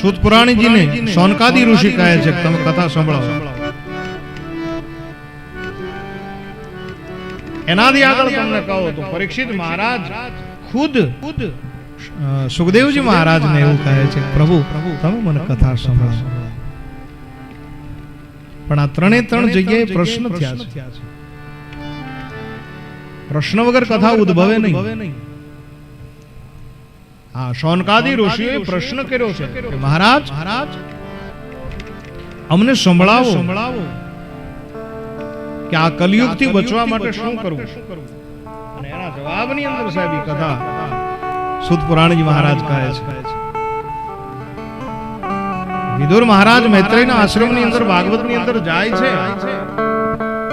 સુત પુરાણીજીને સોનકાદી ઋષિ કહે છે તમે કથા સંભળાવો એનાથી આગળ તમને કહો તો પરીક્ષિત મહારાજ ખુદ ખુદ સુખદેવજી મહારાજને એવું કહે છે પ્રભુ પ્રભુ તમે મને કથા સંભળાવો પણ આ ત્રણે ત્રણ જગ્યાએ પ્રશ્ન થયા છે. પ્રશ્ન વગર કથા ઉદ્ભવે નહીં. હા શૌનકાદી ઋષિએ પ્રશ્ન કર્યો છે કે મહારાજ મહારાજ અમને સંભળાવો સંભળાવો. કે આ કલિયુગથી બચવા માટે શું કરવું? અને એના જવાબની અંદર સાહેબ એ કથા સુદ પુરાણજી મહારાજ કહે છે. વિદુર મહારાજ મૈત્રેયના આશ્રમની અંદર ભાગવતની અંદર જાય છે.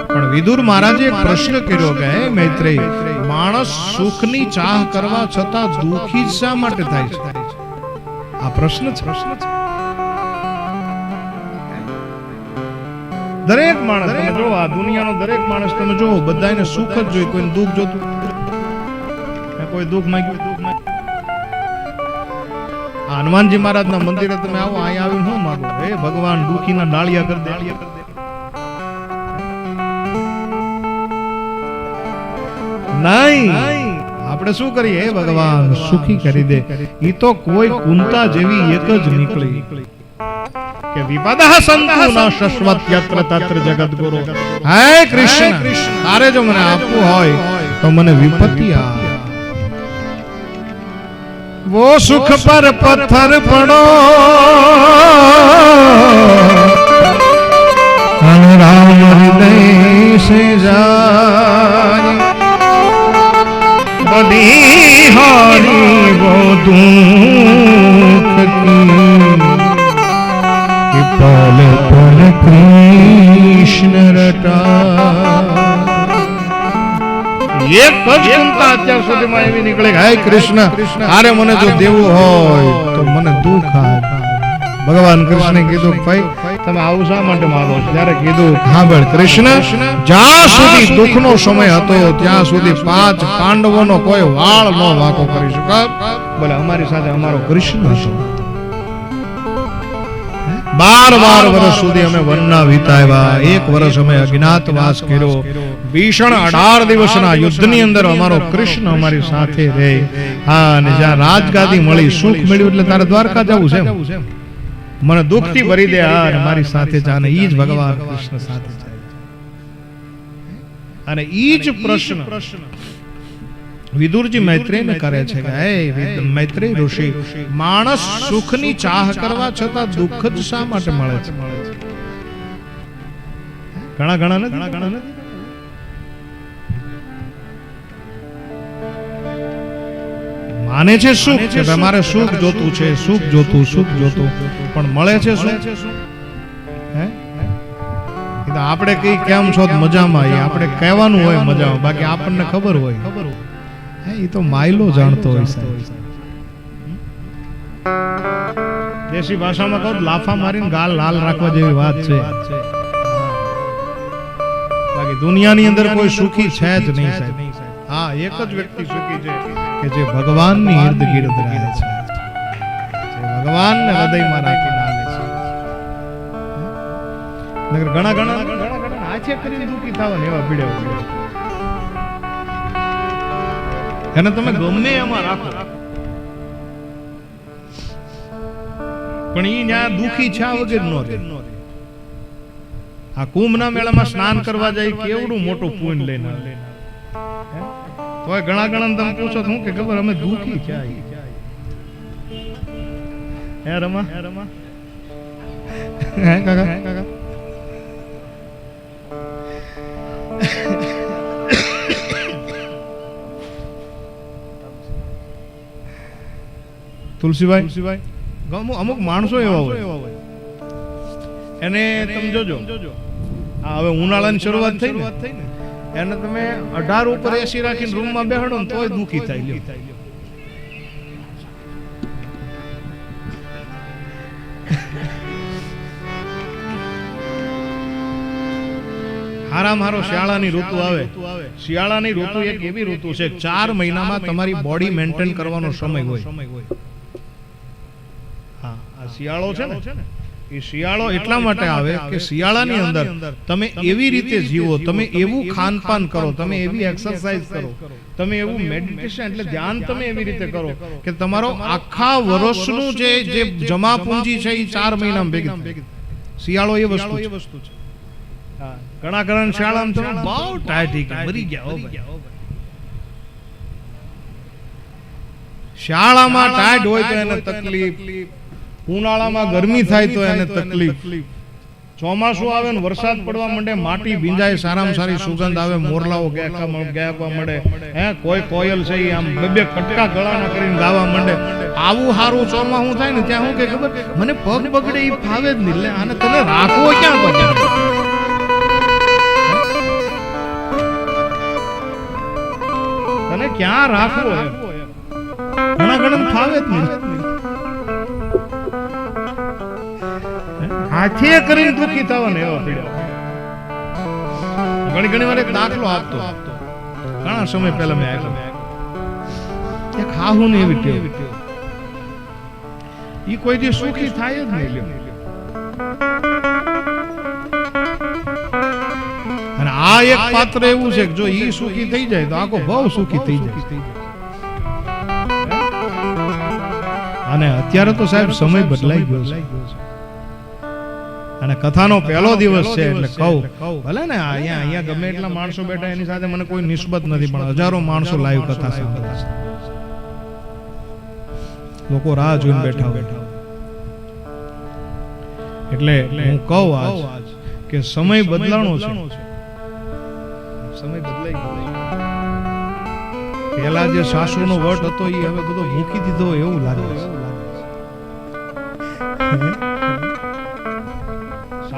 પણ વિદુર મહારાજે એક પ્રશ્ન કર્યો કે મૈત્રેય માણસ સુખની ચાહ કરવા છતાં દુખી શા માટે થાય છે? આ પ્રશ્ન છે. પ્રશ્ન છે દરેક માણસ, તમે જો આ દુનિયાનો દરેક માણસ તમે જો બધાને સુખ જ જોઈએ, કોઈને દુઃખ જોતું કોઈ દુઃખ માંગ્યું? દુઃખ માંગ્યું. હનુમાનજી મહારાજના મંદિરે તમે આવો, અહીંયા આવીને શું માગો? હે ભગવાન, દુખીના ડાળિયા કરી દે. નહીં. આપણે શું કરીએ ભગવાન? સુખી કરી દે. ઈ તો કોઈ કુંતા જેવી એક જ નીકળી. કે વિપદઃ સંતુ શશ્વત યત્ર તત્ર જગત ગુરુ હે કૃષ્ણ તારે જો મને આપવું હોય તો મને વિપત્તિ આ વો સુખ પર પથ્થર પડો. રામ હૃદય સે જા. બધી કૃષ્ણ હાય કૃષ્ણ આરે મને જો દેવું હોય તો મને દુઃખ ભગવાન કૃષ્ણે કીધું ભાઈ તમે આવું શા માટે માંગો છો? ત્યારે કીધું સાંભળ કૃષ્ણ જ્યાં સુધી દુઃખનો સમય હતો ત્યાં સુધી પાંચ પાંડવોનો કોઈ વાળ ન વાકો કરી શકે બોલે અમારી સાથે અમારો કૃષ્ણ હતો. બાર બાર વર્ષ સુધી અમે વનના વિતાવ્યા. એક વર્ષ અમે અજ્ઞાતવાસ કર્યો. ભીષણ અઢાર દિવસના યુદ્ધની અંદર અમારો કૃષ્ણ અમારી સાથે રહે. હા અને જ્યાં રાજગાદી મળી સુખ મળ્યું એટલે તારે દ્વારકા જવું છે. મને દુઃખથી ભરી દે અને મારી સાથે જા અને ઈ જ ભગવાન કૃષ્ણ સાથે જાય અને ઈ જ પ્રશ્ન. વિદુરજી મૈત્રેયને કરે છે કે હે મૈત્રેય ઋષિ માણસ સુખની ચાહ કરવા છતાં દુઃખ જ શા માટે મળે છે? ઘણા ઘણા નથી? ઘણા ઘણા નથી? માને છે સુખ? કે મારે સુખ જોતું છે સુખ જોતું સુખ જોતું. પણ મળે છે શું હે? આપણે કઈ કેમ છો મજામાં એ આપણે કહેવાનું હોય મજામાં બાકી આપણને ખબર હોય. હે એ તો માયલો જાણતો હોય સાહેબ. દેશી ભાષામાં કહું લાફા મારીને ગાલ લાલ રાખવા જેવી વાત છે. બાકી દુનિયાની અંદર કોઈ સુખી છે જ નહીં સાહેબ. હા એક જ વ્યક્તિ સુખી છે કે જે ભગવાનની ઇર્દ ગિર્દ રહે છે. જે ભગવાનને હૃદયમાં રાખીને હાલે છે. નગર ઘણા ઘણા ઘણા ઘણા આછે કરીને દુઃખી થવા એવા ભીડે. એને તમે ગમે એમાં રાખો. પણ ઈ ન્યા દુખી છે વગર નો રહે. આ કુંભના મેળામાં સ્નાન કરવા જાય કેવડું મોટું પૂન લઈને હે? ઘણા ઘણા તમે પૂછો તો હું કે ખબર અમે દુખી છે. હે રમા. હે રમા. હે કાકા. હે કાકા. તુલસીભાઈ. તુલસીભાઈ. અમુક અમુક માણસો એવા હોય. એને તમે જોજો. આ હવે ઉનાળાની શરૂઆત થઈ ને. એને તમે અઢાર ઉપર એસી રાખીને રૂમમાં બેહાડો ને તોય દુઃખી થાય. હારામાં હારો શિયાળાની ઋતુ આવે. શિયાળાની ઋતુ એક એવી ઋતુ છે ચાર મહિનામાં તમારી બોડી મેન્ટેન કરવાનો સમય હોય. હા આ શિયાળો છે ને? એ શિયાળો એટલા માટે આવે કે શિયાળાની અંદર તમે એવી રીતે જીવો તમે એવું ખાનપાન કરો તમે એવી એક્સરસાઇઝ કરો તમે એવું મેડિટેશન એટલે ધ્યાન તમે એવી રીતે કરો કે તમારો આખા વર્ષનું જે જે જમા પૂંજી છે એ ચાર મહિનામાં ભેગી શિયાળો એ વસ્તુ છે. ઘણા ઘણા શિયાળામાં તમે બહુ ટાઈટ મરી ગયા હો શાળામાં ટાઈટ હોય તો એને તકલીફ. ઉનાળામાં ગરમી થાય તો એને તકલીફ. ચોમાસું આવે ને વરસાદ પડવા માંડે માટી ભીંજાય સારામાં સારી સુગંધ આવે મોરલાઓ ગાયકા ગાયકવા માંડે હે કોઈ કોયલ છે એ આમ બે બે કટકા ગળાના કરીને ગાવા માંડે. આવું હારું ચોમાસું થાય ને ત્યાં હું કે ખબર? મને પગ બગડે એ ફાવે જ નહીં. આને તને રાખવો ક્યાં પછી તને ક્યાં રાખવો ઘણા ઘણા ફાવે જ નહીં. હાથે કરીને દુખી થવાનો એવો ઘણી ઘણી વાર એક દાખલો આપતો. ઘણા સમય પહેલા મેં આપ્યો. એક હાહુ ને એવી ટેવ. ઈ કોઈ દી સુખી થાય જ નહીં લ્યો. અને આ એક પાત્ર એવું છે કે જો ઈ સુખી થઈ જાય તો આખો બહુ સુખી થઈ જાય. અને અત્યારે તો સાહેબ સમય બદલાઈ ગયો છે. અને કથાનો પહેલો દિવસ છે એટલે કહું. ભલે ને અહીંયા અહીંયા ગમે એટલા માણસો બેઠા એની સાથે મને કોઈ નિસ્બત નથી પણ હજારો માણસો લાઈવ કથા સાંભળે છે. લોકો રાહ જોઈને બેઠા બેઠા એટલે હું કહું આજ કે સમય બદલાણો છે. સમય બદલાઈ ગયો. પેલા જે સાસુનો વટ હતો એ હવે બધો મૂકી દીધો એવું લાગે છે.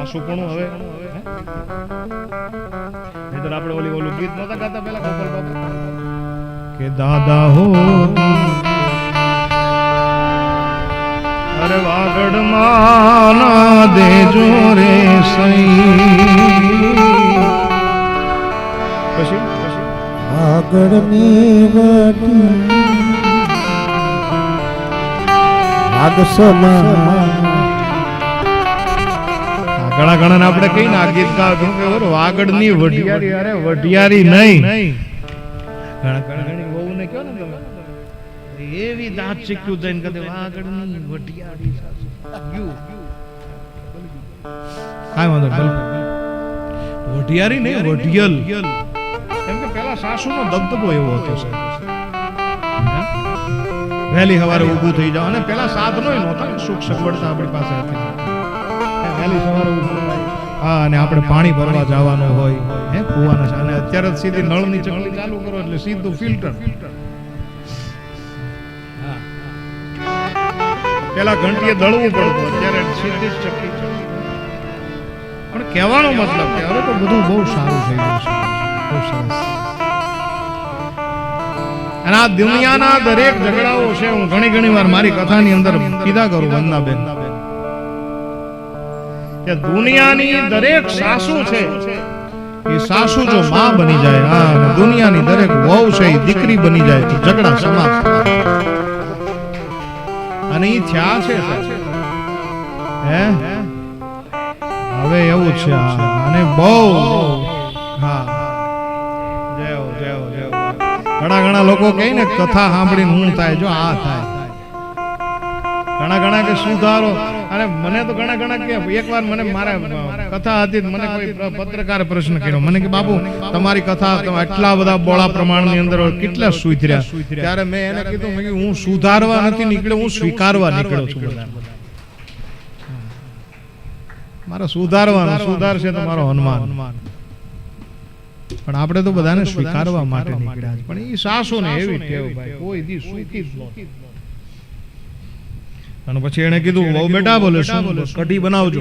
સાસુ પણ હવે નહીંતર આપણે ઓલી ઓલું ગીત નતા ગાતા પેલા ગોપાલ કે દાદા હો, અરે વાગડ માના દેજો રે સઈ. પછી આગળ આગળની વાટી આગસમાં ઘણા ઘણા આપણે કહીને આ ગીત ગાવ કે વાગડની વઢિયારી અરે વઢિયારી નહીં. ઘણા ઘણા ઘણી વહુને કહો ને તમે. એવી દાંત ચીક્યું દઈને કદે વાગડની વઢિયારી. યુ. કાંઈ વાંધો વઢિયારી નહીં વઢિયલ. કેમ કે પેલા સાસુનો દબદબો એવો હતો સાહેબ. વહેલી સવારે ઊભું થઈ જાવ અને પેલા સાધનો નહોતા ને સુખ સગવડતા આપણી પાસે હતી. વહેલી સવારે. હા અને આપણે પાણી ભરવા જવાનું હોય, હે, કુવાના અને અત્યારે સીધી નળની ચકલી ચાલુ કરો એટલે સીધું ફિલ્ટર. પેલા ઘંટીએ દળવું પડતું, અત્યારે સીધી જ ચકલી પણ કહેવાનો મતલબ કે હવે તો બધું બહુ સારું થઈ ગયું છે. બહુ સરસ. અને આ દુનિયાના દરેક ઝઘડાઓ છે, હું ઘણી ઘણી વાર મારી કથાની અંદર કીધા કરું વંદનાબેન. કે દુનિયાની દરેક સાસુ છે, એ સાસુ જો માં બની જાય, આ દુનિયાની દરેક વહુ છે, એ દીકરી બની જાય, તો ઝઘડા સમાપ્ત અને એ થયા છે, હે? હવે એવું છે અને બહુ. હો. ઘણા ઘણા લોકો કહે ને, કથા સાંભળીને હું થાય, જો આ થાય. ઘણા ઘણા કે સુધારો. અને મને તો ઘણા ઘણા કે એકવાર મને મારા કથા હતી મને કોઈ પત્રકાર પ્રશ્ન કર્યો. મને કે બાબુ તમારી કથા આટલા બધા બોળા પ્રમાણની અંદર કેટલા સુધર્યા? ત્યારે મેં એને કીધું, મેં હું સુધારવા નથી નીકળ્યો, હું સ્વીકારવા નીકળ્યો છું. મારે સુધારવાનું, સુધારશે તો મારો હનુમાન પણ આપણે તો બધાને સ્વીકારવા માટે નીકળ્યા પણ એ સાસુ ને એવી ટેવ, ભાઈ, કોઈ દી સુખી જ. અને પછી એને કીધું બહુ બેટા બોલે શું? કઢી બનાવજો.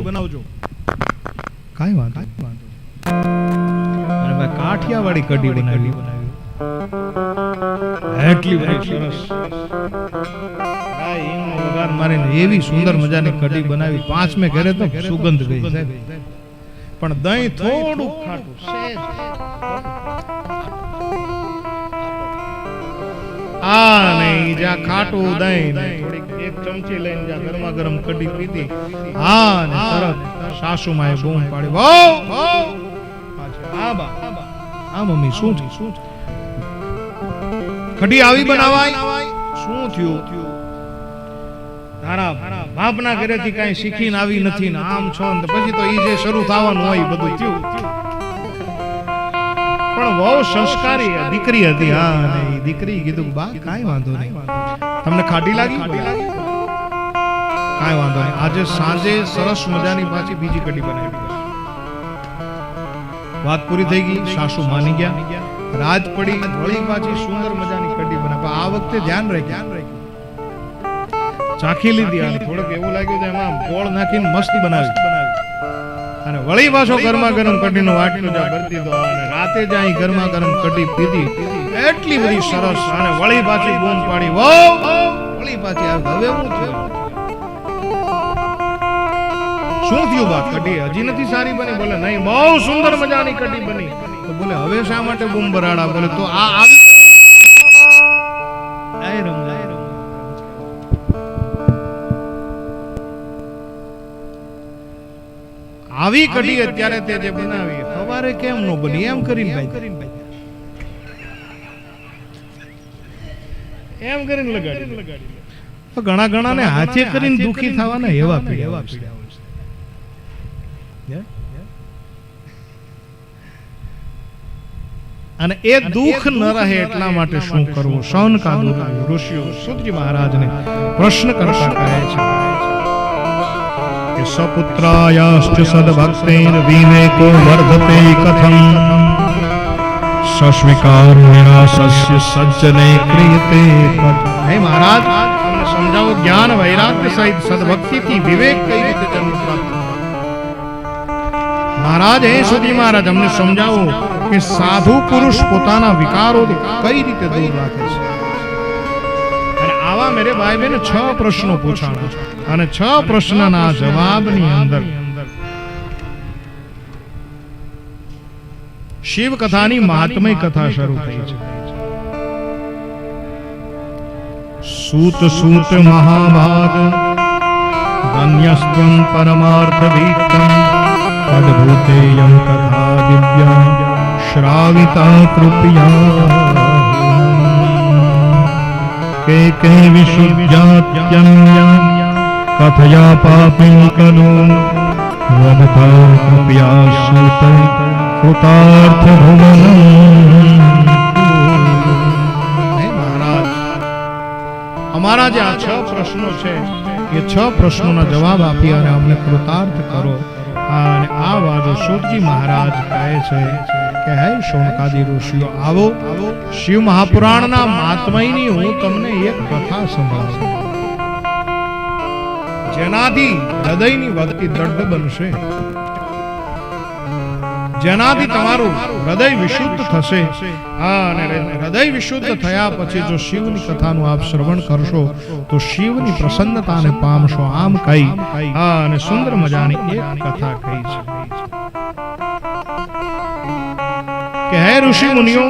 કાઈ વાંધો. અને ભાઈ કાઠિયાવાડી કઢી બનાવી. એટલી બધી સરસ. વઘાર મારીને એવી સુંદર મજાની કઢી બનાવી. પાંચ મેં ઘરે તો સુગંધ ગઈ પણ દહીં થોડું ખાટું આ નહીં જા ખાટું દહીં થોડીક એક ચમચી લઈને જા ગરમા ગરમ કઢી પીધી. હા ને તરત સાસુમાએ બૂમ પાડી બહુ પાછી, બા આ મમ્મી શું થયું શું? કઢી આવી બનાવાય. શું થયું? તારા બાપના ઘરેથી કાંઈ શીખીને આવી નથી ને આમ છો ને પછી તો ઈ જે શરૂ થવાનું હોય બધું થયું. પણ બહુ સંસ્કારી દીકરી હતી હા દીકરી કીધું બા કાંઈ વાંધો નહીં. તમને ખાટી લાગી? કાંઈ વાંધો નહીં. આજે સાંજે સરસ મજાની પાછી બીજી કઢી બનાવી વાત પૂરી થઈ ગઈ સાસુ માની ગયા. રાત પડી વળી પાછી સુંદર મજાની કઢી બનાવી. આ વખતે ધ્યાન રહે ધ્યાન રહે ચાખી લીધી અને થોડુંક એવું લાગ્યું કે એમાં ગોળ નાખીને મસ્ત બનાવી. અને વળી પાછો ગરમા ગરમ કઢીનો વાટકો જા ભરતી દો અને રાતે જ અહીં ગરમા ગરમ કઢી પીધી. એટલી બધી સરસ અને વળી પાછી બૂમ પાડી. વો વળી પાછી આ હવે હું થયું? શું થયું બા કઢી? હજી નથી સારી બની? બોલે, નહીં, બહુ સુંદર મજાની કઢી બની. તો બોલે, હવે શા માટે બૂમ બરાડા? બોલે, તો આ આવી કઢી. રમ આવી કઢી અત્યારે તે જે બનાવી સવારે કેમ નો બની? એમ કરીને ભાઈ. એમ કરીને લગાડી તો ઘણા ઘણા ને હાથે કરીને દુખી થવાના એવા પીડા એવા પીડા અને એ દુઃખ ન રહે એટલા માટે શું કરવું? સૌનકાદુ ઋષિઓ સુતજી મહારાજને પ્રશ્ન કરતા કહે છે. કે સપુત્રાયાશ્ચ સદભક્તેન વિવેકો વર્ધતે કથમ સસ્વીકાર નિરાસસ્ય સજ્જને ક્રિયતે કથમ હે મહારાજ તમને સમજાવો જ્ઞાન વૈરાગ્ય સહિત સદભક્તિથી વિવેક કઈ રીતે જન્મ પ્રાપ્ત થાય? મહારાજ હે સુધી મહારાજ અમને સમજાવો કે સાધુ પુરુષ પોતાના વિકારો કઈ રીતે દૂર રાખે છે આવા મેરે ભાઈ બહેન છ પ્રશ્નો પૂછાણા. અને છ પ્રશ્નના જવાબની અંદર શિવ કથાની મહાત્મય કથા શરૂ થઈ છે. સૂત સૂત મહાભાગ ધન્યસ્ત્વમ પરમાર્થ ભીતમ અદ્ભુતેયમ કથા દિવ્યા, શ્રાવિતા કૃપયા. કે કે વિશુદ્ધાત્યન્ય કથયા પાપિન કલો વદતા કૃપયા સુત કૃતાર્થ મહારાજ અમારા જે આ છ પ્રશ્નો છે એ છ પ્રશ્નોના જવાબ આપી અને અમને કૃતાર્થ કરો અને આ વાજો સુરજી મહારાજ કહે છે કે હે શૌનકાદી ઋષિઓ, આવો. શિવ મહાપુરાણના મહાત્મયની હું તમને એક કથા સંભળાવું. જેનાથી હૃદયની વગતી દ્રઢ બનશે. જેનાથી તમારું હૃદય વિશુદ્ધ થશે. અને હૃદય વિશુદ્ધ થયા પછી જો શિવની કથાનું આપ શ્રવણ કરશો, તો શિવની પ્રસન્નતાને પામશો આમ કહી. હા, અને સુંદર મજાની એક કથા કહી છે. કે હે ઋષિ મુનિઓ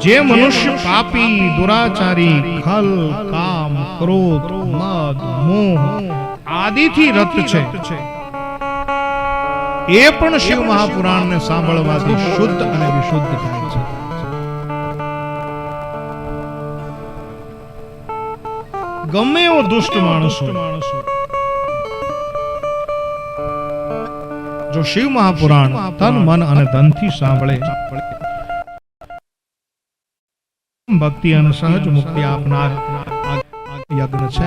જે મનુષ્ય પાપી દુરાચારી ખલ કામ ક્રોધ મદ મોહ આદિથી રત છે. એ પણ શિવ મહાપુરાણને સાંભળવાથી શુદ્ધ અને વિશુદ્ધ થાય છે. ગમે એવો દુષ્ટ માણસ હોય જો શિવ મહાપુરાણ તન મન અને ધનથી સાંભળે. ભક્તિ અને સહજ મુક્તિ આપનાર યજ્ઞ છે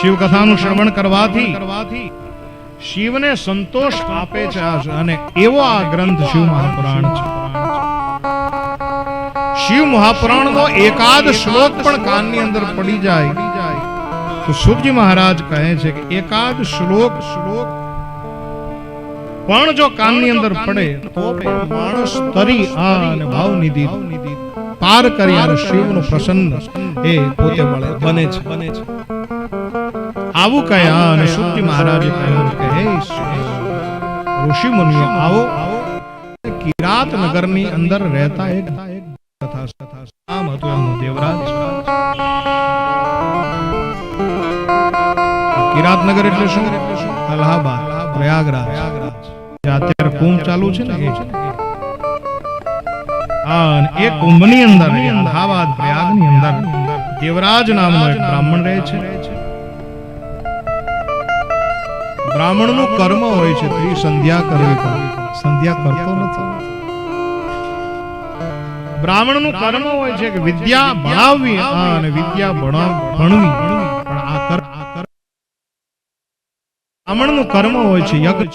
શિવ કથાનું શ્રવણ કરવાથી શિવને સંતોષ આપે છે અને એવો આ ગ્રંથ શિવ મહાપુરાણ છે. શિવ મહાપુરાણનો એકાદ શ્લોક પણ કાનની અંદર પડી જાય. તો સુરજી મહારાજ કહે છે કે એકાદ શ્લોક શ્લોક. પણ જો કાનની અંદર પડે, તો માણસ તરી આ ભાવ નિધિ પાર કરી આ શિવનું પ્રસન્ન એ પોતે મળે, બને છે. બને છે આવું કયા અને સુરજી મહારાજે કહ્યું કે, હે ઋષિ મુનિઓ, આવો. કિરાત નગરની અંદર રહેતા એક કથા કથા આમ હતું એમનું દેવરાજ. કિરાતનગર એટલે શું? અલ્હાબાદ, પ્રયાગરાજ. અત્યારે કુંભ ચાલુ છે ને એ. કુંભની અંદર અલ્હાબાદ, પ્રયાગની અંદર દેવરાજ નામનો એક બ્રાહ્મણ રહે છે. બ્રાહ્મણનું કર્મ હોય છે ત્રી સંધ્યા કરવી પડે. સંધ્યા કરતો નથી. બ્રાહ્મણનું કર્મ હોય છે કે વિદ્યા ભણાવવી અને વિદ્યા ભણાવ- બ્રાહ્મણનું કર્મ હોય છે, યજ્ઞ.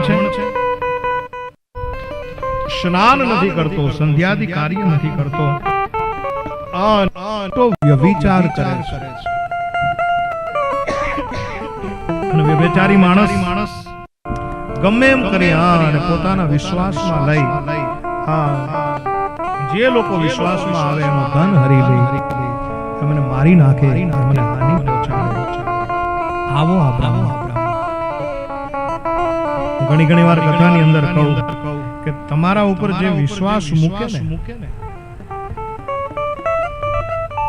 છે. યજ્ઞ સ્નાન નથી કરતો, સંધ્યાદી કાર્ય નથી કરતો. તો માણસ માણસ ગમે એમ કરી હા અને પોતાના વિશ્વાસમાં લઈ. હા. જે લોકો વિશ્વાસમાં આવે એનું ધન હરી લે એમને મારી નાખે એમને હાનિ પહોંચાડે. આવો આ ઘણી ઘણી વાર કથાની અંદર કહું કે તમારા ઉપર જે વિશ્વાસ મૂકે ને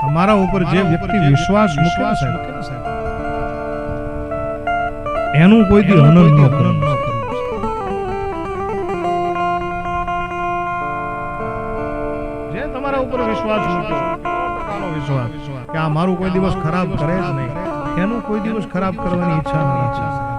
તમારા ઉપર જે વ્યક્તિ વિશ્વાસ મૂકે છે એનું કોઈ દી હનન ન કરવું મારું કોઈ દિવસ ખરાબ કરે જ નહીં. એનું કોઈ દિવસ ખરાબ કરવાની ઈચ્છા નહીં